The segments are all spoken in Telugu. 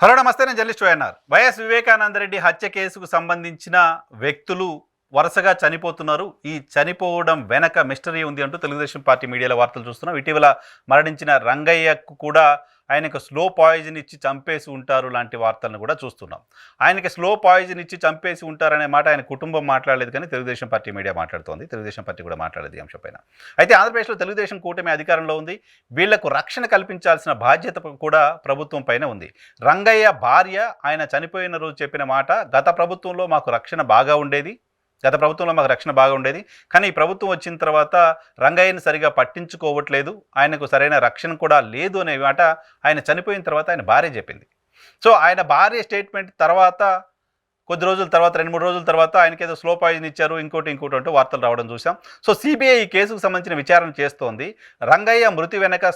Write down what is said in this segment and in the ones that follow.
హలో నమస్తే నేను journalist YNR YS Vivekananda Reddy హత్య కేసుకు సంబంధించిన వ్యక్తులు వరుసగా చనిపోతున్నారు. ఈ చనిపోవడం వెనక మిస్టరీ ఉంది అంటూ తెలుగుదేశం పార్టీ మీడియాలో వార్తలు చూస్తున్నాం. ఇటీవల మరణించిన రంగయ్యకు కూడా ఆయనకు స్లో పాయిజన్ ఇచ్చి చంపేసి ఉంటారు లాంటి వార్తలను కూడా చూస్తున్నాం. ఆయనకి స్లో పాయిజన్ ఇచ్చి చంపేసి ఉంటారనే మాట ఆయన కుటుంబం మాట్లాడలేదు కానీ తెలుగుదేశం పార్టీ మీడియా మాట్లాడుతోంది. తెలుగుదేశం పార్టీ కూడా మాట్లాడేది ఈ అంశంపైన అయితే ఆంధ్రప్రదేశ్లో తెలుగుదేశం కూటమి అధికారంలో ఉంది. వీళ్ళకు రక్షణ కల్పించాల్సిన బాధ్యత కూడా ప్రభుత్వం పైన ఉంది. రంగయ్య భార్య ఆయన చనిపోయిన రోజు చెప్పిన మాట గత ప్రభుత్వంలో మాకు రక్షణ బాగా ఉండేది. గత ప్రభుత్వంలో మాకు రక్షణ బాగా ఉండేది. కానీ ఈ ప్రభుత్వం వచ్చిన తర్వాత రంగయ్యని సరిగా పట్టించుకోవట్లేదు. ఆయనకు సరైన రక్షణ కూడా లేదు అనే మాట ఆయన చనిపోయిన తర్వాత ఆయన భార్య చెప్పింది. సో ఆయన భార్య స్టేట్మెంట్ తర్వాత కొద్ది రోజుల తర్వాత రెండు మూడు రోజుల తర్వాత ఆయనకి ఏదో స్లో పాయిజన్ ఇచ్చారు ఇంకోటి ఇంకోటి అంటూ వార్తలు రావడం చూసాం. సో సిబిఐ ఈ కేసుకు సంబంధించిన విచారణ చేస్తోంది. రంగయ్య మృతి వెనక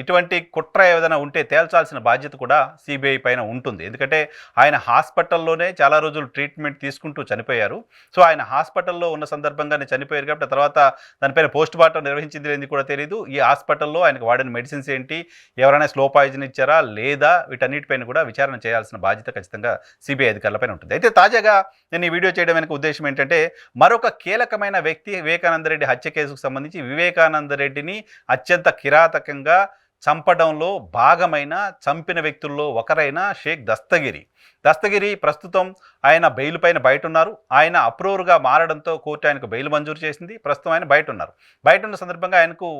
ఇటువంటి కుట్ర ఏదైనా ఉంటే తేల్చాల్సిన బాధ్యత కూడా సిబిఐ పైన ఉంటుంది. ఎందుకంటే ఆయన హాస్పిటల్లోనే చాలా రోజులు ట్రీట్మెంట్ తీసుకుంటూ చనిపోయారు. సో ఆయన హాస్పిటల్లో ఉన్న సందర్భంగానే చనిపోయారు కాబట్టి తర్వాత దానిపైన పోస్ట్ మార్టం నిర్వహించింది లేని కూడా తెలియదు ఈ హాస్పిటల్లో ఆయనకు వాడిన మెడిసిన్స్ ఏంటి ఎవరైనా స్లో పాయిజన్ ఇచ్చారా లేదా వీటన్నిటిపైన కూడా విచారణ చేయాల్సిన బాధ్యత ఖచ్చితంగా సిబిఐ అధికారులపైన ఉంటుంది. అయితే తాజాగా నేను ఈ వీడియో చేయడం వెనక ఉద్దేశం ఏంటంటే మరొక కీలకమైన వ్యక్తి వివేకానంద రెడ్డి హత్య కేసుకు సంబంధించి వివేకానంద రెడ్డిని అత్యంత కిరాతకంగా చంపడంలో భాగమైన చంపిన వ్యక్తుల్లో ఒకరైన షేక్ దస్తగిరి. దస్తగిరి ప్రస్తుతం ఆయన బెయిల్ పైన బయట ఉన్నారు ఆయన అప్రూవర్గా మారడంతో కోర్టు ఆయనకు బెయిల్ మంజూరు చేసింది. ప్రస్తుతం ఆయన బయట ఉన్నారు బయట ఉన్న సందర్భంగా ఆయనకు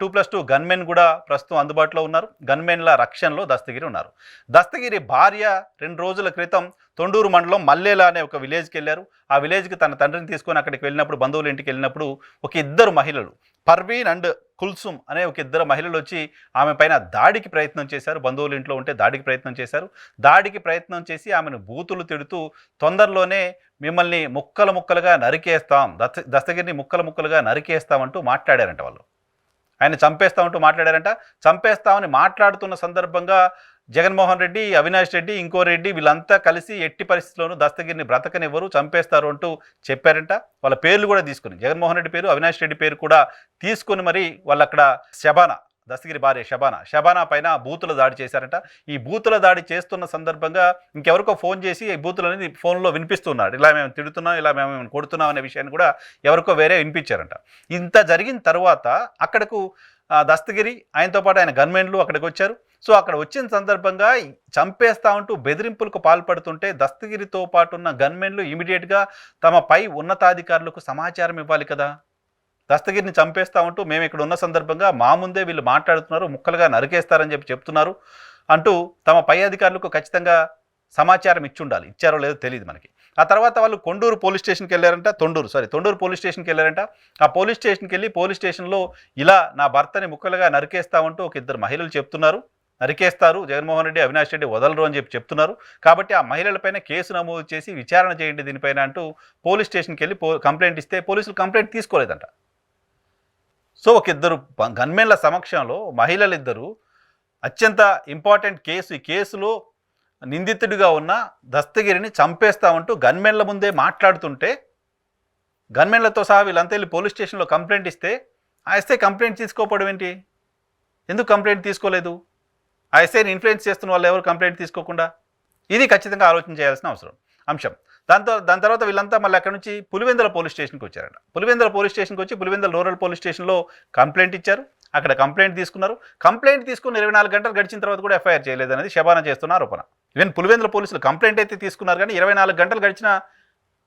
టూ ప్లస్ టూ గన్మెన్ కూడా ప్రస్తుతం అందుబాటులో ఉన్నారు. గన్మెన్ల రక్షణలో దస్తగిరి ఉన్నారు. దస్తగిరి భార్య రెండు రోజుల క్రితం తొండూరు మండలం మల్లేల అనే ఒక విలేజ్కి వెళ్ళారు. ఆ విలేజ్కి తన తండ్రిని తీసుకొని అక్కడికి వెళ్ళినప్పుడు బంధువుల ఇంటికి వెళ్ళినప్పుడు ఒక ఇద్దరు మహిళలు పర్వీన్ అండ్ కుల్సుమ్ అనే ఒక ఇద్దరు మహిళలు వచ్చి ఆమె పైన దాడికి ప్రయత్నం చేశారు. బంధువుల ఇంట్లో ఉంటే దాడికి ప్రయత్నం చేశారు. దాడికి ప్రయత్నం చేసి ఆమెను బూతులు తిడుతూ తొందరలోనే మిమ్మల్ని ముక్కలు ముక్కలుగా నరికేస్తాం దస్త దస్తగిరిని ముక్కలు ముక్కలుగా నరికేస్తామంటూ మాట్లాడారంట వాళ్ళు. ఆయన చంపేస్తామంటూ మాట్లాడారంట. చంపేస్తామని మాట్లాడుతున్న సందర్భంగా జగన్మోహన్ రెడ్డి అవినాష్ రెడ్డి ఇంకో రెడ్డి వీళ్ళంతా కలిసి ఎట్టి పరిస్థితుల్లోనూ దస్తగిరిని బ్రతకనివ్వరు చంపేస్తారు అంటూ చెప్పారంట. వాళ్ళ పేర్లు కూడా తీసుకుని జగన్మోహన్ రెడ్డి పేరు అవినాష్ రెడ్డి పేరు కూడా తీసుకుని మరి వాళ్ళు అక్కడ శబానా దస్తగిరి భార్య శబానా. శబానా పైన బూతుల దాడి చేశారంట. ఈ బూతుల దాడి చేస్తున్న సందర్భంగా ఇంకెవరికో ఫోన్ చేసి ఈ బూతులు అనేది ఫోన్లో వినిపిస్తున్నాడు. ఇలా మేము తిడుతున్నాం ఇలా మేము కొడుతున్నాం అనే విషయాన్ని కూడా ఎవరికో వేరే వినిపించారంట. ఇంత జరిగిన తర్వాత అక్కడకు దస్తగిరి ఆయనతో పాటు ఆయన గన్మెన్లు అక్కడికి వచ్చారు. సో అక్కడ వచ్చిన సందర్భంగా చంపేస్తా ఉంటూ బెదిరింపులకు పాల్పడుతుంటే దస్తగిరితో పాటు ఉన్న గన్మెన్లు ఇమీడియట్గా తమ పై ఉన్నతాధికారులకు సమాచారం ఇవ్వాలి కదా? దస్తగిరిని చంపేస్తా ఉంటూ మేము ఇక్కడ ఉన్న సందర్భంగా మా ముందే వీళ్ళు మాట్లాడుతున్నారు ముక్కలుగా నరికేస్తారని చెప్పి చెప్తున్నారు అంటూ తమ పై అధికారులకు ఖచ్చితంగా సమాచారం ఇచ్చుండాలి ఇచ్చారో లేదో తెలియదు మనకి. ఆ తర్వాత వాళ్ళు కొండూరు పోలీస్ స్టేషన్కి వెళ్ళారంట తొండూరు సారీ తొండూరు పోలీస్ స్టేషన్కి వెళ్ళారంట. ఆ పోలీస్ స్టేషన్కి వెళ్ళి పోలీస్ స్టేషన్లో ఇలా నా భర్తని ముక్కలుగా నరికేస్తామంటూ ఒక ఇద్దరు మహిళలు చెప్తున్నారు. నరికేస్తారు జగన్మోహన్ రెడ్డి అవినాష్ రెడ్డి వదలరు అని చెప్పి చెప్తున్నారు. కాబట్టి ఆ మహిళలపైన కేసు నమోదు చేసి విచారణ చేయండి దీనిపైన అంటూ పోలీస్ స్టేషన్కి వెళ్ళి పో కంప్లైంట్ ఇస్తే పోలీసులు కంప్లైంట్ తీసుకోలేదంట. సో ఒక ఇద్దరు గన్మెన్ల సమక్షంలో మహిళలు ఇద్దరు అత్యంత ఇంపార్టెంట్ కేసు. ఈ కేసులో నిందితుడిగా ఉన్న దస్తగిరిని చంపేస్తామంటూ గన్మెన్ల ముందే మాట్లాడుతుంటే గన్మెన్లతో సహా వీళ్ళంతా వెళ్ళి పోలీస్ స్టేషన్లో కంప్లైంట్ ఇస్తే ఆ ఎస్ఐ కంప్లైంట్ తీసుకోపోవడం ఏంటి? ఎందుకు కంప్లైంట్ తీసుకోలేదు? ఆ ఎస్ఐని ఇన్ఫ్లుయెన్స్ చేస్తున్న వాళ్ళు ఎవరు కంప్లైంట్ తీసుకోకుండా? ఇది ఖచ్చితంగా ఆలోచన చేయాల్సిన అవసరం. అంశం. దాంతో దాని తర్వాత వీళ్ళంతా మళ్ళీ అక్కడ నుంచి పులివెందుల పోలీస్ స్టేషన్కి వచ్చారంట. పులివెందుల పోలీస్ స్టేషన్కి వచ్చి పులివెందుల రూరల్ పోలీస్ స్టేషన్లో కంప్లైంట్ ఇచ్చారు. అక్కడ కంప్లైంట్ తీసుకున్నారు. కంప్లైంట్ తీసుకుని ఇరవై నాలుగు గంటలు గడిచిన తర్వాత కూడా ఎఫ్ఐఆర్ చేయలేదనేది శబానా చేస్తున్న ఆరోపణ. ఈవెన్ పులివెందుల పోలీసులు కంప్లైంట్ అయితే తీసుకున్నారు కానీ ఇరవై నాలుగు గంటలు గడిచిన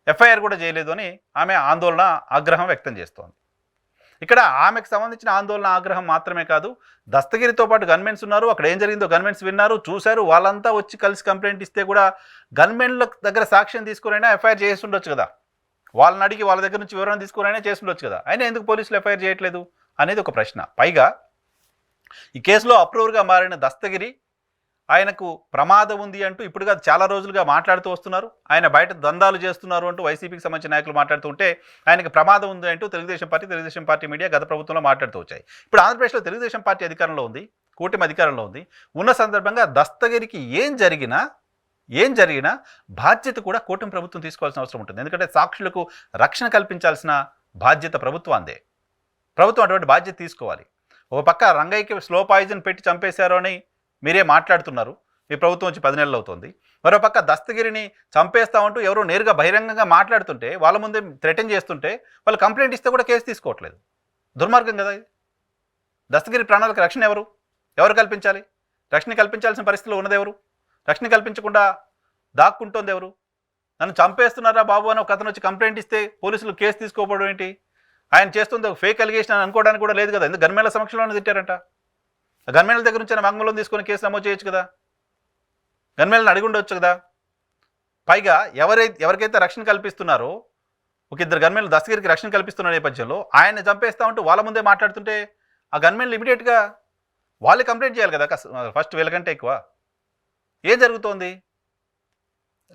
ఎఫ్ఐఆర్ కూడా చేయలేదు అని ఆమె ఆందోళన ఆగ్రహం వ్యక్తం చేస్తోంది. ఇక్కడ ఆమెకు సంబంధించిన ఆందోళన ఆగ్రహం మాత్రమే కాదు దస్తగిరితో పాటు గన్మెన్స్ ఉన్నారు. అక్కడ ఏం జరిగిందో గన్మెన్స్ విన్నారు చూశారు. వాళ్ళంతా వచ్చి కలిసి కంప్లైంట్ ఇస్తే కూడా గన్మెన్ల దగ్గర సాక్ష్యం తీసుకురైనా ఎఫ్ఐఆర్ చేసి ఉండొచ్చు కదా. వాళ్ళని అడిగి వాళ్ళ దగ్గర నుంచి వివరణ తీసుకురైనా చేసి ఉండొచ్చు కదా. అయినా ఎందుకు పోలీసులు ఎఫ్ఐఆర్ చేయట్లేదు అనేది ఒక ప్రశ్న. పైగా ఈ కేసులో అప్రూవర్గా మారిన దస్తగిరి ఆయనకు ప్రమాదం ఉంది అంటూ ఇప్పుడుగా చాలా రోజులుగా మాట్లాడుతూ వస్తున్నారు. ఆయన బయట దందాలు చేస్తున్నారు అంటూ వైసీపీకి సంబంధించిన నాయకులు మాట్లాడుతూ ఉంటే ఆయనకి ప్రమాదం ఉంది అంటూ Telugu Desam party Telugu Desam party media గత ప్రభుత్వంలో మాట్లాడుతూ వచ్చాయి. ఇప్పుడు ఆంధ్రప్రదేశ్లో తెలుగుదేశం పార్టీ అధికారంలో ఉంది కూటమి అధికారంలో ఉంది. ఉన్న సందర్భంగా దస్తగిరికి ఏం జరిగినా ఏం జరిగినా బాధ్యత కూడా కూటమి ప్రభుత్వం తీసుకోవాల్సిన అవసరం ఉంటుంది. ఎందుకంటే సాక్షులకు రక్షణ కల్పించాల్సిన బాధ్యత ప్రభుత్వాందే ప్రభుత్వం అటువంటి బాధ్యత తీసుకోవాలి. ఒక పక్క రంగయ్యకి స్లో పాయిజన్ పెట్టి చంపేశారు అని మీరే మాట్లాడుతున్నారు. మీ ప్రభుత్వం వచ్చి పది నెలలు అవుతుంది. మరో పక్క దస్తగిరిని చంపేస్తామంటూ ఎవరో నేరుగా బహిరంగంగా మాట్లాడుతుంటే వాళ్ళ ముందే థ్రెటన్ చేస్తుంటే వాళ్ళు కంప్లైంట్ ఇస్తే కూడా కేసు తీసుకోవట్లేదు. దుర్మార్గం కదా ఇది. దస్తగిరి ప్రాణాలకు రక్షణ ఎవరు? ఎవరు కల్పించాలి? రక్షణ కల్పించాల్సిన పరిస్థితిలో ఉన్నదెవరు రక్షణ కల్పించకుండా దాక్కుంటోంది ఎవరు? నన్ను చంపేస్తున్నారా బాబు అని ఒక అతను వచ్చి కంప్లైంట్ ఇస్తే పోలీసులు కేసు తీసుకోకపోవడం ఏంటి? ఆయన చేస్తుంది ఒక ఫేక్ అలిగేషన్ అని అనుకోవడానికి కూడా లేదు కదా. ఎందుకు గన్మేళ సమక్షంలోనే తిట్టారంట? ఆ దగ్గర నుంచి మంగళం తీసుకొని కేసు నమోదు చేయొచ్చు కదా. గన్మేళని అడిగి ఉండొచ్చు కదా. పైగా ఎవరైతే ఎవరికైతే రక్షణ కల్పిస్తున్నారో ఒక ఇద్దరు గన్మేలు దస్తగిరికి రక్షణ కల్పిస్తున్న నేపథ్యంలో ఆయన్ని చంపేస్తా ఉంటూ వాళ్ళ ముందే మాట్లాడుతుంటే ఆ గన్మేలు ఇమీడియట్గా వాళ్ళే కంప్లైంట్ చేయాలి కదా. ఫస్ట్ ఫస్ట్ వీళ్ళకంటే ఎక్కువ. ఏం జరుగుతోంది?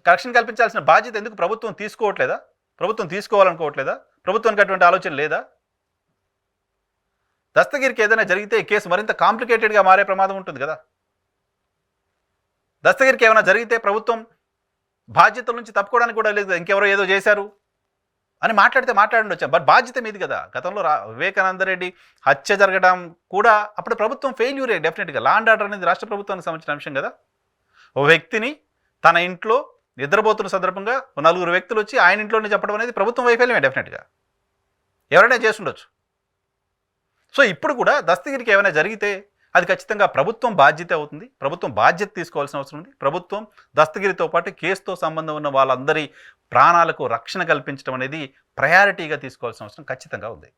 రక్షణ కల్పించాల్సిన బాధ్యత ఎందుకు ప్రభుత్వం తీసుకోవట్లేదా? ప్రభుత్వం తీసుకోవాలనుకోవట్లేదా? ప్రభుత్వానికి అటువంటి ఆలోచన లేదా? దస్తగిరికి ఏదైనా జరిగితే ఈ కేసు మరింత కాంప్లికేటెడ్గా మారే ప్రమాదం ఉంటుంది కదా? దస్తగిరికి ఏమైనా జరిగితే ప్రభుత్వం బాధ్యతల నుంచి తప్పుకోవడానికి కూడా లేదు ఇంకెవరో ఏదో చేశారు అని మాట్లాడితే మాట్లాడండి బట్ బాధ్యత మీది కదా. గతంలో రా వివేకానంద రెడ్డి హత్య జరగడం కూడా అప్పుడు ప్రభుత్వం ఫెయిల్యూరే డెఫినెట్గా. లా అండ్ ఆర్డర్ అనేది రాష్ట్ర ప్రభుత్వానికి సంబంధించిన అంశం కదా. ఓ వ్యక్తిని తన ఇంట్లో నిద్రపోతున్న సందర్భంగా నలుగురు వ్యక్తులు వచ్చి ఆయన ఇంట్లోనే చెప్పడం అనేది ప్రభుత్వం వైఫల్యమే డెఫినెట్గా. ఎవరైనా చేస్తుండొచ్చు సో ఇప్పుడు కూడా దస్తగిరికి ఏమైనా జరిగితే అది ఖచ్చితంగా ప్రభుత్వం బాధ్యత అవుతుంది. ప్రభుత్వం బాధ్యత తీసుకోవాల్సిన అవసరం ఉంది. ప్రభుత్వం దస్తగిరితో పాటు కేసుతో సంబంధం ఉన్న వాళ్ళందరి ప్రాణాలకు రక్షణ కల్పించడం అనేది ప్రయారిటీగా తీసుకోవాల్సిన అవసరం ఖచ్చితంగా ఉంది.